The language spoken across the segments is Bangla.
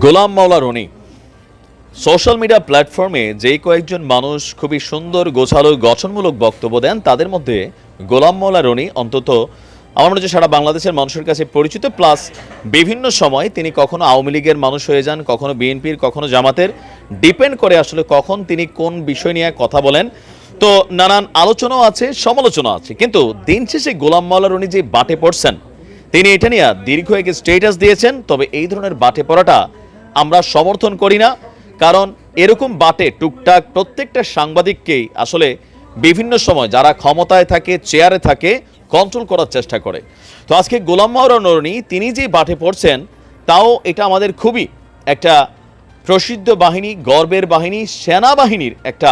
গোলাম মাওলা রনি। সোশ্যাল মিডিয়া প্ল্যাটফর্মে যে কয়েকজন মানুষ খুবই সুন্দর, গোছালো, গঠনমূলক বক্তব্য দেন, তাদের মধ্যে গোলাম মাওলা রনি অন্তত আমার মনে সারা বাংলাদেশের মানুষের কাছে পরিচিত, প্লাস বিভিন্ন সময় তিনি কখনো আওয়ামী লীগের মানুষ হয়ে যান, কখনো বিএনপির, কখনো জামাতের। ডিপেন্ড করে আসলে কখন তিনি কোন বিষয় নিয়ে কথা বলেন। তো নানান আলোচনাও আছে সমালোচনা আছে, কিন্তু দিন শেষে গোলাম মাওলা রনি যে বাটে পড়ছেন, তিনি এটা নিয়ে দীর্ঘ এক স্টেটাস দিয়েছেন, তবে এই ধরনের বাটে পড়াটা আমরা সমর্থন করি না, কারণ এরকম বাটে টুকটাক প্রত্যেকটা সাংবাদিককেই আসলে বিভিন্ন সময় যারা ক্ষমতায় থাকে চেয়ারে থাকে কন্ট্রোল করার চেষ্টা করে। তো আজকে গোলাম মাওরা নরনি তিনি যে বাটে পড়ছেন, তাও এটা আমাদের খুবই একটা প্রসিদ্ধ বাহিনী, গর্বের বাহিনী, সেনাবাহিনীর একটা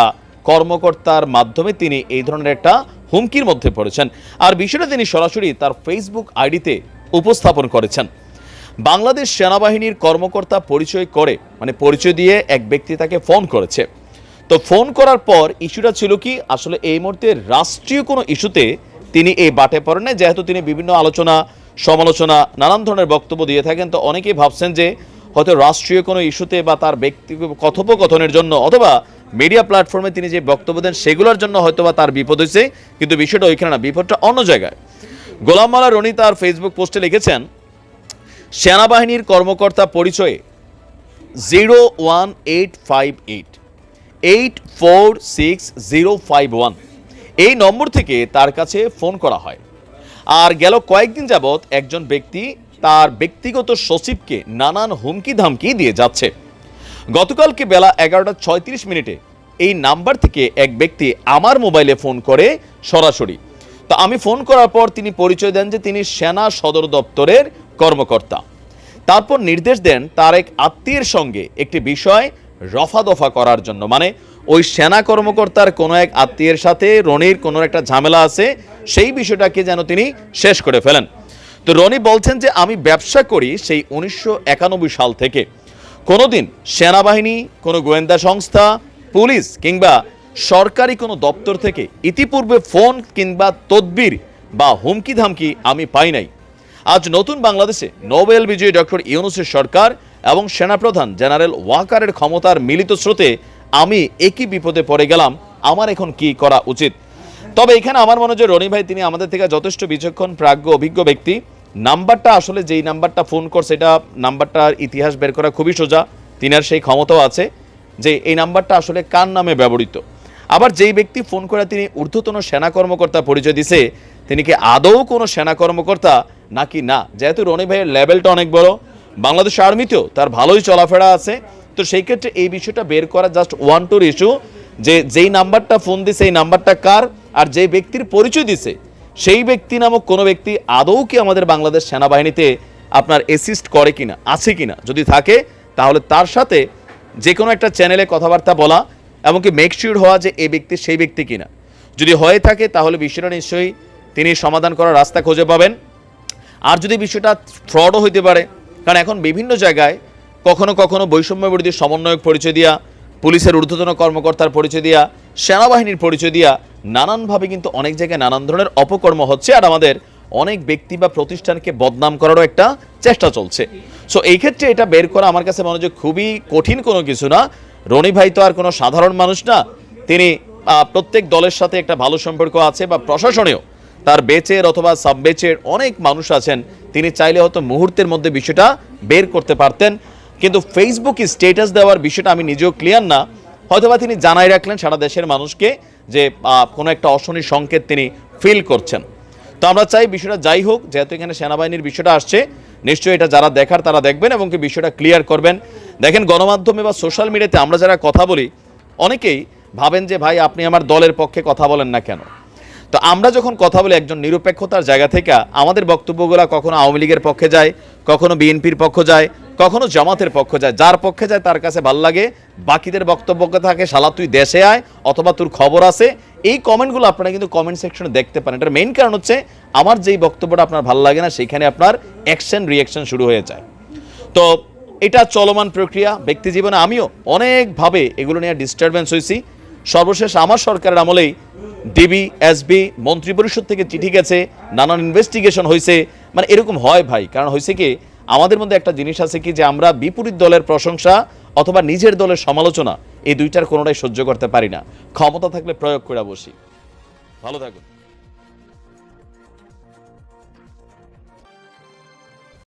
কর্মকর্তার মাধ্যমে তিনি এই ধরনের একটা হুমকির মধ্যে পড়েছেন। আর বিষয়টা তিনি সরাসরি তার ফেসবুক আইডিতে উপস্থাপন করেছেন। বাংলাদেশ সেনাবাহিনীর কর্মকর্তা পরিচয় করে মানে পরিচয় দিয়ে এক ব্যক্তি তাকে ফোন করেছে। তো ফোন করার পর ইস্যুটা ছিল কি, আসলে এই মুহূর্তে রাষ্ট্রীয় কোনো ইস্যুতে তিনি এই বাটে পড়েন না যেহেতু তিনি বিভিন্ন আলোচনা, সমালোচনা, নানান ধরনের বক্তব্য দিয়ে থাকেন, তো অনেকেই ভাবছেন যে হয়তো রাষ্ট্রীয় কোনো ইস্যুতে বা তার ব্যক্তি কথোপকথনের জন্য অথবা মিডিয়া প্ল্যাটফর্মে তিনি যে বক্তব্য দেন সেগুলোর জন্য হয়তো বা তার বিপদ হয়েছে। কিন্তু বিষয়টা ওইখানে না, বিপদটা অন্য জায়গায়। গোলাম মালা রনি তার ফেসবুক পোস্টে লিখেছেন সেনাবাহিনীর কর্মকর্তা পরিচয়ে zero one eight five eight eight four six zero five one এই নম্বর থেকে তার কাছে ফোন করা হয়। আর গেল কয়েকদিন যাবৎ একজন ব্যক্তি তার ব্যক্তিগত সচিবকে নানান হুমকি ধামকি দিয়ে যাচ্ছে। গতকালকে বেলা এগারোটা ছয়ত্রিশ মিনিটে এই নাম্বার থেকে এক ব্যক্তি আমার মোবাইলে ফোন করে সরাসরি। তো আমি ফোন করার পর তিনি পরিচয় দেন যে তিনি সেনা সদর দপ্তরের কর্মকর্তা। তারপর নির্দেশ দেন তার এক আত্মীয়ের সঙ্গে একটি বিষয় রফা দফা করার জন্য। মানে ওই সেনা কর্মকর্তার কোনো এক আত্মীয়ের সাথে রনির কোনো একটা ঝামেলা আছে, সেই বিষয়টাকে যেন তিনি শেষ করে ফেলেন। তো রনি বলছেন যে, আমি ব্যবসা করি সেই উনিশশো একানব্বই সাল থেকে। কোনোদিন সেনাবাহিনী, কোনো গোয়েন্দা সংস্থা, পুলিশ কিংবা সরকারি কোনো দপ্তর থেকে ইতিপূর্বে ফোন কিংবা তদবির বা হুমকি ধামকি আমি পাই নাই। আজ নতুন বাংলাদেশে নোবেল বিজয়ী ডক্টর ইউনুসের সরকার এবং সেনাপ্রধান জেনারেল ওয়াকারের ক্ষমতার মিলিত স্রোতে আমি একই বিপদে পড়ে গেলাম। আমার এখন কি করা উচিত? তবে এখানে আমার মনে হয় রনি ভাই, তিনি আমাদের থেকে যথেষ্ট বিচক্ষণ, প্রাজ্ঞ, অভিজ্ঞ ব্যক্তি। নাম্বারটা আসলে যেই নাম্বারটা ফোন করছে এটা নাম্বারটার ইতিহাস বের করা খুবই সোজা। তিনার সেই ক্ষমতাও আছে যে এই নাম্বারটা আসলে কার নামে ব্যবহৃত। আবার যেই ব্যক্তি ফোন করে তিনি ঊর্ধ্বতন সেনা কর্মকর্তা পরিচয় দিছে, তিনি কি আদৌ কোনো সেনা কর্মকর্তা নাকি না? যেহেতু রনি ভাইয়ের লেভেলটা অনেক বড়, বাংলাদেশ আর্মিতেও তার ভালোই চলাফেরা আছে। তো সেই ক্ষেত্রে এই বিষয়টা বের করা জাস্ট ওয়ান টুর ইস্যু যে যেই নাম্বারটা ফোন দিছে, এই নাম্বারটা কার? আর যেই ব্যক্তির পরিচয় দিছে, সেই ব্যক্তি নামক কোনো ব্যক্তি আদৌ কি আমাদের বাংলাদেশ সেনাবাহিনীতে আপনার অ্যাসিস্ট করে কিনা, আছে কিনা? যদি থাকে, তাহলে তার সাথে যে কোনো একটা চ্যানেলে কথাবার্তা বলা, এমনকি মেক শিওর হওয়া যে এই ব্যক্তি সেই ব্যক্তি কিনা। যদি হয়ে থাকে, তাহলে বিষয়টা নিশ্চয়ই তিনি সমাধান করার রাস্তা খুঁজে পাবেন। আর যদি বিষয়টা ফ্রডও হইতে পারে, কারণ এখন বিভিন্ন জায়গায় কখনো কখনো বৈষম্য বিরোধী সমন্বয়ক পরিচয় দিয়া, পুলিশের ঊর্ধ্বতন কর্মকর্তার পরিচয় দিয়া, সেনাবাহিনীর পরিচয় দিয়া নানানভাবে কিন্তু অনেক জায়গায় নানান ধরনের অপকর্ম হচ্ছে আর আমাদের অনেক ব্যক্তি বা প্রতিষ্ঠানকে বদনাম করারও একটা চেষ্টা চলছে। সো এই ক্ষেত্রে এটা বের করা আমার কাছে মনে হয় খুবই কঠিন কোনো কিছু না। রনি ভাই তো আর কোনো সাধারণ মানুষ না। তিনি প্রত্যেক দলের সাথে একটা ভালো সম্পর্ক আছে বা প্রশাসনেও। তার বেচের অথবা সাব বেচের অনেক মানুষ আছেন। তিনি চাইলে হয়তো মুহূর্তের মধ্যে বিষয়টা বের করতে পারতেন। কিন্তু ফেসবুকে স্টেটাস দেওয়ার বিষয়টা আমি নিজেও ক্লিয়ার না। হয়তোবা তিনি জানাই রাখলেন সারা দেশের মানুষকে যে কোনো একটা অশনি সংকেত তিনি ফিল করছেন। তো আমরা চাই বিষয়টা যাই হোক, যেহেতু এখানে সেনাবাহিনীর বিষয়টা আসছে, নিশ্চয়ই এটা যারা দেখার তারা দেখবেন এবং কি বিষয়টা ক্লিয়ার করবেন। দেখেন, গণমাধ্যমে বা সোশ্যাল মিডিয়াতে আমরা যারা কথা বলি, অনেকেই ভাবেন যে, ভাই, আপনি আমার দলের পক্ষে কথা বলেন না কেন? তো আমরা যখন কথা বলি একজন নিরপেক্ষতার জায়গা থেকে, আমাদের বক্তব্যগুলো কখনো আওয়ামী লীগের পক্ষে যায়, কখনো বিএনপির পক্ষ যায়, কখনো জামাতের পক্ষ যায়। যার পক্ষে যায় তার কাছে ভালো লাগে, বাকিদের বক্তব্য থাকে, শালা তুই দেশে আয় অথবা তোর খবর আছে। এই কমেন্টগুলো আপনারা কিন্তু কমেন্ট সেকশনে দেখতে পারেন। এটার মেইন কারণ হচ্ছে, আমার যেই বক্তব্যটা আপনার ভালো লাগে না, সেখানে আপনার অ্যাকশন রিয়াকশন শুরু হয়ে যায়। তো এটা চলমান প্রক্রিয়া, ব্যক্তি জীবনে আমিও অনেকভাবে এগুলো নিয়ে ডিস্টারবেন্স হয়েছি সর্বশেষ আমার সরকারের আমলেই ডিবি, এসবি, মন্ত্রিপরিষদ থেকে চিঠি গেছে, নানান ইনভেস্টিগেশন হয়েছে মানে এরকম হয় ভাই, কারণ হয়েছে কি, আমাদের মধ্যে একটা জিনিস আছে কি যে আমরা বিপরীত দলের প্রশংসা অথবা নিজের দলের সমালোচনা এই দুইটার কোনোটাই সহ্য করতে পারি না। ক্ষমতা থাকলে প্রয়োগ করে বসি। ভালো থাকুন।